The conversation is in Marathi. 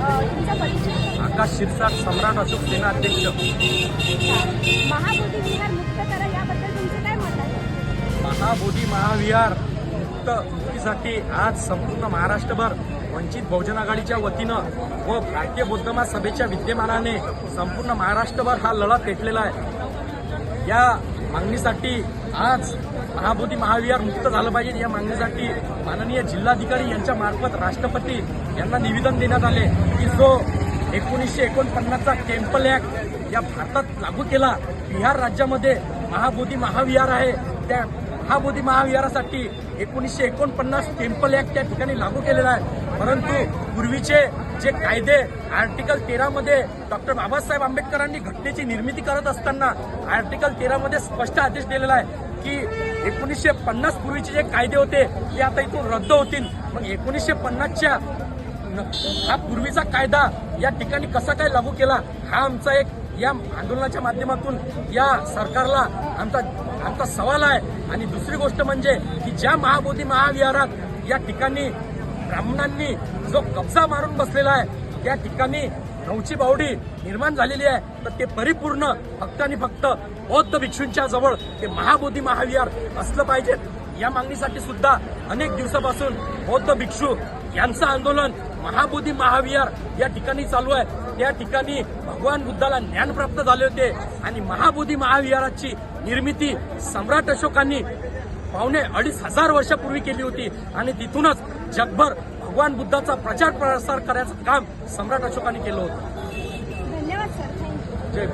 आकाश शिरसाट सम्राट अशोक सेना अध्यक्ष महाबोधी महाविहार मुक्त करा मुक्तीसाठी आज संपूर्ण महाराष्ट्रभर वंचित बहुजन आघाडीच्या वतीनं व भारतीय बौद्धमा सभेच्या विद्यमानाने संपूर्ण महाराष्ट्रभर हा लढा पेटलेला आहे. या मागणीसाठी आज महाबोधी महाविहार मुक्त झालं पाहिजे. या मागणीसाठी माननीय जिल्हाधिकारी यांच्या मार्फत राष्ट्रपती यांना निवेदन देण्यात आले की जो एकोणीसशे एकोणपन्नासचा टेम्पल ॲक्ट या भारतात लागू केला बिहार राज्यामध्ये महाबोधी महाविहार आहे त्या महाबोधी महाविहारासाठी एकोणीसशे एकोणपन्नास टेम्पल ॲक्ट त्या ठिकाणी लागू केलेला आहे. परंतु पूर्वीचे जे कायदे आर्टिकल तेरामध्ये डॉक्टर बाबासाहेब आंबेडकरांनी घटनेची निर्मिती करत असताना आर्टिकल तेरामध्ये स्पष्ट आदेश दिलेला आहे की एकोणीसशे पन्नास पूर्वीचे जे कायदे होते ते आता इथून रद्द होतील. मग एकोणीसशे पन्नासच्या हा पूर्वीचा कायदा या ठिकाणी कसा काय लागू केला हा आमचा एक या आंदोलनाच्या माध्यमातून या सरकारला आमचा आमचा सवाल आहे. आणि दुसरी गोष्ट म्हणजे की ज्या महाबोधी महाविहारात या ठिकाणी ब्राह्मणांनी जो कब्जा मारून बसलेला आहे त्या ठिकाणी नवची बावडी निर्माण झालेली आहे. तर ते परिपूर्ण फक्त आणि फक्त बौद्ध भिक्षूंच्या जवळ ते महाबोधी महाविहार असलं पाहिजे. या मागणीसाठी सुद्धा अनेक दिवसापासून बौद्ध भिक्षू यांचं आंदोलन महाबोधी महाविहार या ठिकाणी चालू आहे. त्या ठिकाणी भगवान बुद्धाला ज्ञान प्राप्त झाले होते आणि महाबोधी महाविहाराची निर्मिती सम्राट अशोकांनी पावणे अडीच हजार वर्षापूर्वी केली होती. आणि तिथूनच जगभर भगवान बुद्धाचा प्रचार प्रसार करायचं काम सम्राट अशोकांनी केलं होतं. धन्यवाद सर थँक्यू जय.